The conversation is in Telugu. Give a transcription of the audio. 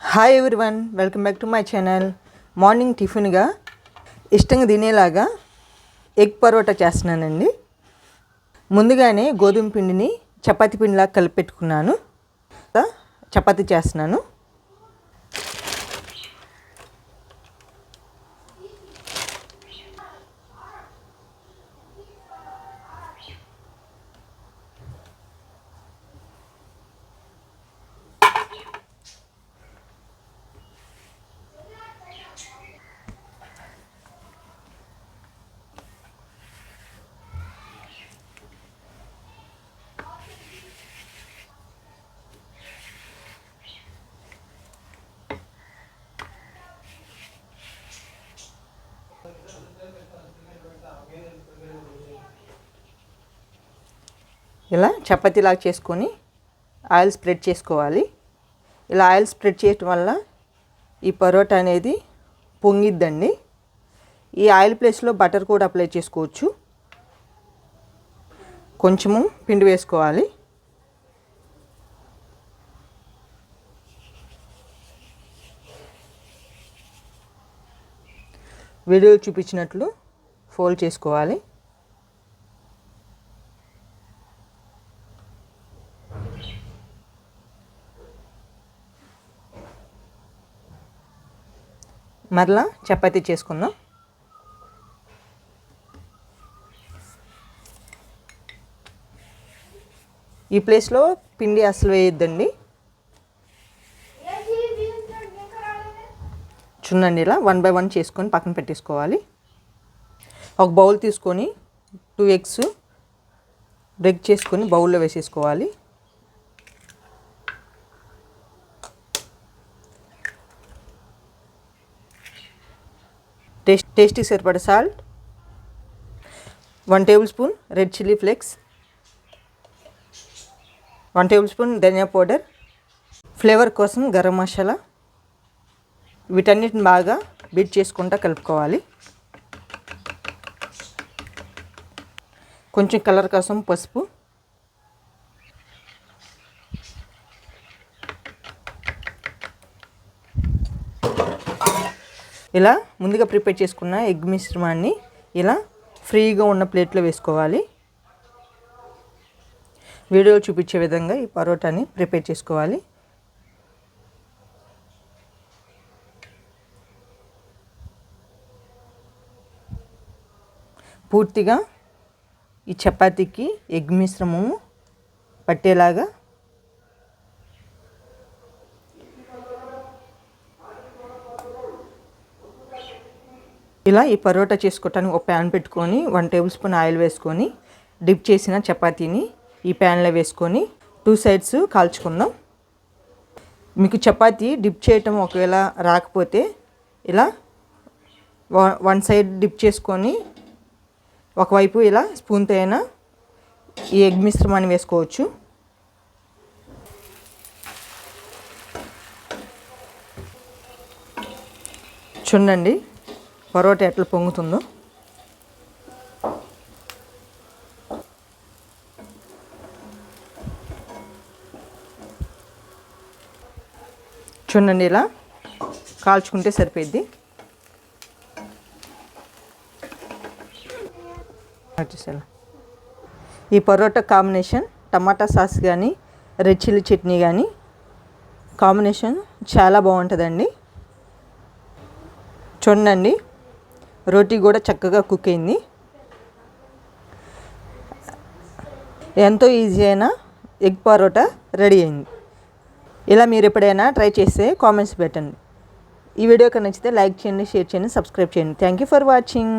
Hi everyone welcome back to my channel morning టిఫిన్గా ఇష్టంగా తినేలాగా ఎగ్ పరోటా చేస్తున్నానండి. ముందుగానే గోధుమ పిండిని చపాతి పిండిలా కలిపి పెట్టుకున్నాను చేస్తున్నాను. ఇలా చపాతీలాగా చేసుకొని ఆయిల్ స్ప్రెడ్ చేసుకోవాలి. ఇలా ఆయిల్ స్ప్రెడ్ చేయటం వల్ల ఈ పరోటా అనేది పొంగిద్దండి. ఈ ఆయిల్ ప్లేస్లో బటర్ కూడా అప్లై చేసుకోవచ్చు. కొంచెము పిండి వేసుకోవాలి. వీడియో చూపించినట్లు ఫోల్డ్ చేసుకోవాలి. మరలా చపాతీ చేసుకుందాం. ఈ ప్లేస్లో పిండి అసలు వేయొద్దండి. చున్నండి ఇలా వన్ బై వన్ చేసుకొని పక్కన పెట్టేసుకోవాలి. ఒక బౌల్ తీసుకొని టూ ఎగ్స్ బ్రేక్ చేసుకొని బౌల్లో వేసేసుకోవాలి. టేస్ట్ టేస్ట్కి సరిపడే salt one tablespoon red chilli flakes one tablespoon dhania powder flavour కోసం గరం మసాలా వీటన్నిటిని బాగా బీట్ చేసుకుంటా కలుపుకోవాలి. కొంచెం కలర్ కోసం పసుపు ఇలా ముందుగా ప్రిపేర్ చేసుకున్న ఎగ్ మిశ్రమాన్ని ఇలా ఫ్రీగా ఉన్న ప్లేట్లో వేసుకోవాలి. వీడియోలో చూపించే విధంగా ఈ పరోటాని ప్రిపేర్ చేసుకోవాలి. పూర్తిగా ఈ చపాతీకి ఎగ్ మిశ్రమము పట్టేలాగా ఇలా ఈ పరోటా చేసుకోవటానికి ఒక ప్యాన్ పెట్టుకొని వన్ టేబుల్ స్పూన్ ఆయిల్ వేసుకొని డిప్ చేసిన చపాతీని ఈ ప్యాన్లో వేసుకొని టూ సైడ్స్ కాల్చుకుందాం. మీకు చపాతీ డిప్ చేయటం ఒకవేళ రాకపోతే ఇలా వన్ సైడ్ డిప్ చేసుకొని ఒకవైపు ఇలా స్పూన్తో అయినా ఈ ఎగ్ మిశ్రమాన్ని వేసుకోవచ్చు. చూడండి. పరోటా ఎట్లా పొంగుతుందో. చూడండి ఇలా కాల్చుకుంటే సరిపోయిద్ది. ఈ పరోటా కాంబినేషన్ టమాటా సాస్ కానీ రెడ్ చిల్లీ చట్నీ కానీ కాంబినేషన్ చాలా బాగుంటుందండి. చూడండి రోటీ కూడా చక్కగా కుక్ అయింది. ఎంతో ఈజీ అయిన ఎగ్ పరోటా రెడీ అయింది. ఇలా మీరు ఎప్పుడైనా ట్రై చేస్తే కామెంట్స్ పెట్టండి. ఈ వీడియో కనుక నచ్చితే లైక్ చేయండి షేర్ చేయండి సబ్స్క్రైబ్ చేయండి. Thank you for watching